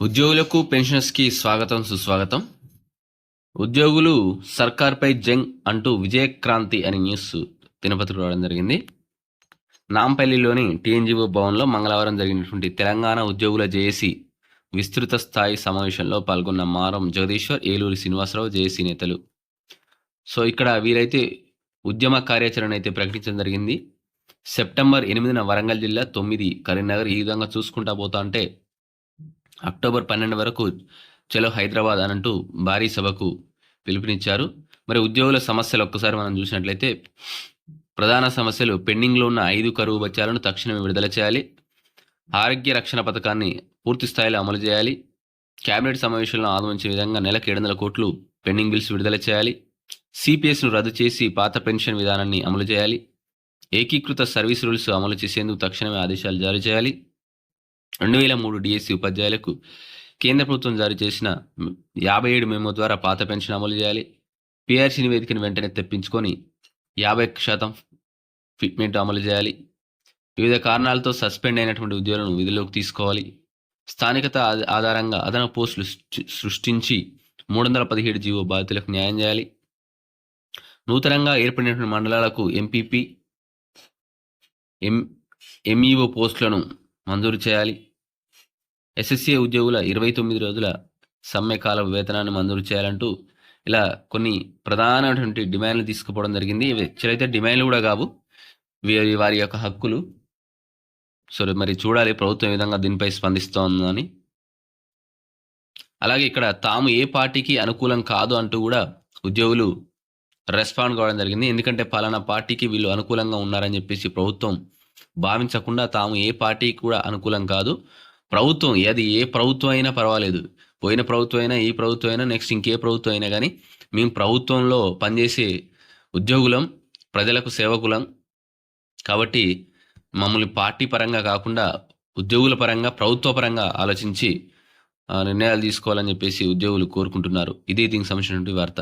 ఉద్యోగులకు పెన్షనర్స్కి స్వాగతం సుస్వాగతం. ఉద్యోగులు సర్కార్పై జంగ్ అంటూ విజయక్రాంతి అనే న్యూస్ దినపత్రిక రావడం జరిగింది. నాంపల్లిలోని టీఎన్జీఓ భవన్లో మంగళవారం జరిగినటువంటి తెలంగాణ ఉద్యోగుల జేఏసీ విస్తృత స్థాయి సమావేశంలో పాల్గొన్న మారం జగదీశ్వర్ ఏలూరి శ్రీనివాసరావు జేఏసీ నేతలు. సో ఇక్కడ వీరైతే ఉద్యమ కార్యాచరణ అయితే ప్రకటించడం జరిగింది. సెప్టెంబర్ ఎనిమిదిన వరంగల్ జిల్లా తొమ్మిది కరీంనగర్ ఈ విధంగా చూసుకుంటా పోతా అంటే అక్టోబర్ పన్నెండు వరకు చలో హైదరాబాద్ అనంటూ భారీ సభకు పిలుపునిచ్చారు. మరి ఉద్యోగుల సమస్యలు ఒక్కసారి మనం చూసినట్లయితే ప్రధాన సమస్యలు పెండింగ్లో ఉన్న ఐదు కరువు బత్యాలను తక్షణమే విడుదల చేయాలి. ఆరోగ్య రక్షణ పథకాన్ని పూర్తి స్థాయిలో అమలు చేయాలి. కేబినెట్ సమావేశంలో ఆదమించే విధంగా నెలకు ఏడు వందల కోట్లు పెండింగ్ బిల్స్ విడుదల చేయాలి. సిపిఎస్ను రద్దు చేసి పాత పెన్షన్ విధానాన్ని అమలు చేయాలి. ఏకీకృత సర్వీస్ రూల్స్ అమలు చేసేందుకు తక్షణమే ఆదేశాలు జారీ చేయాలి. రెండు వేల మూడు డిఎస్సి ఉపాధ్యాయులకు కేంద్ర ప్రభుత్వం జారీ చేసిన యాభై ఏడు మెమో ద్వారా పాత పెన్షన్ అమలు చేయాలి. పిఆర్సీ నివేదికను వెంటనే తెప్పించుకొని యాభై ఒక్క శాతం ఫిట్మెంట్ అమలు చేయాలి. వివిధ కారణాలతో సస్పెండ్ అయినటువంటి ఉద్యోగులను విధుల్లోకి తీసుకోవాలి. స్థానికత ఆధారంగా అదనపు పోస్టులు సృష్టించి మూడు వందల పదిహేడు జీవో బాధితులకు న్యాయం చేయాలి. నూతనంగా ఏర్పడినటువంటి మండలాలకు ఎంపీపీ ఎం ఎంఈఓ పోస్టులను మంజూరు చేయాలి. ఎస్ఎస్సీ ఉద్యోగుల ఇరవై తొమ్మిది రోజుల సమ్మె కాల వేతనాన్ని మంజూరు చేయాలంటూ ఇలా కొన్ని ప్రధానమైనటువంటి డిమాండ్లు తీసుకుపోవడం జరిగింది. ఇవి డిమాండ్లు కూడా కావు. వీరి వారి యొక్క హక్కులు. సో మరి చూడాలి ప్రభుత్వం ఏ విధంగా దీనిపై స్పందిస్తోందని అలాగే ఇక్కడ తాము ఏ పార్టీకి అనుకూలం కాదు అంటూ కూడా ఉద్యోగులు రెస్పాండ్ కావడం జరిగింది. ఎందుకంటే పలానా పార్టీకి వీళ్ళు అనుకూలంగా ఉన్నారని చెప్పేసి ప్రభుత్వం భావించకుండా తాము ఏ పార్టీకి కూడా అనుకూలం కాదు. ప్రభుత్వం అది ఏ ప్రభుత్వం అయినా పర్వాలేదు. పోయిన ప్రభుత్వం అయినా ఈ ప్రభుత్వం అయినా నెక్స్ట్ ఇంకే ప్రభుత్వం అయినా కానీ మేము ప్రభుత్వంలో పనిచేసే ఉద్యోగులం ప్రజలకు సేవకులం. కాబట్టి మమ్మల్ని పార్టీ పరంగా కాకుండా ఉద్యోగుల పరంగా ప్రభుత్వ పరంగా ఆలోచించి నిర్ణయాలు తీసుకోవాలని చెప్పేసి ఉద్యోగులు కోరుకుంటున్నారు. ఇదే దీనికి సంబంధించినటువంటి వార్త.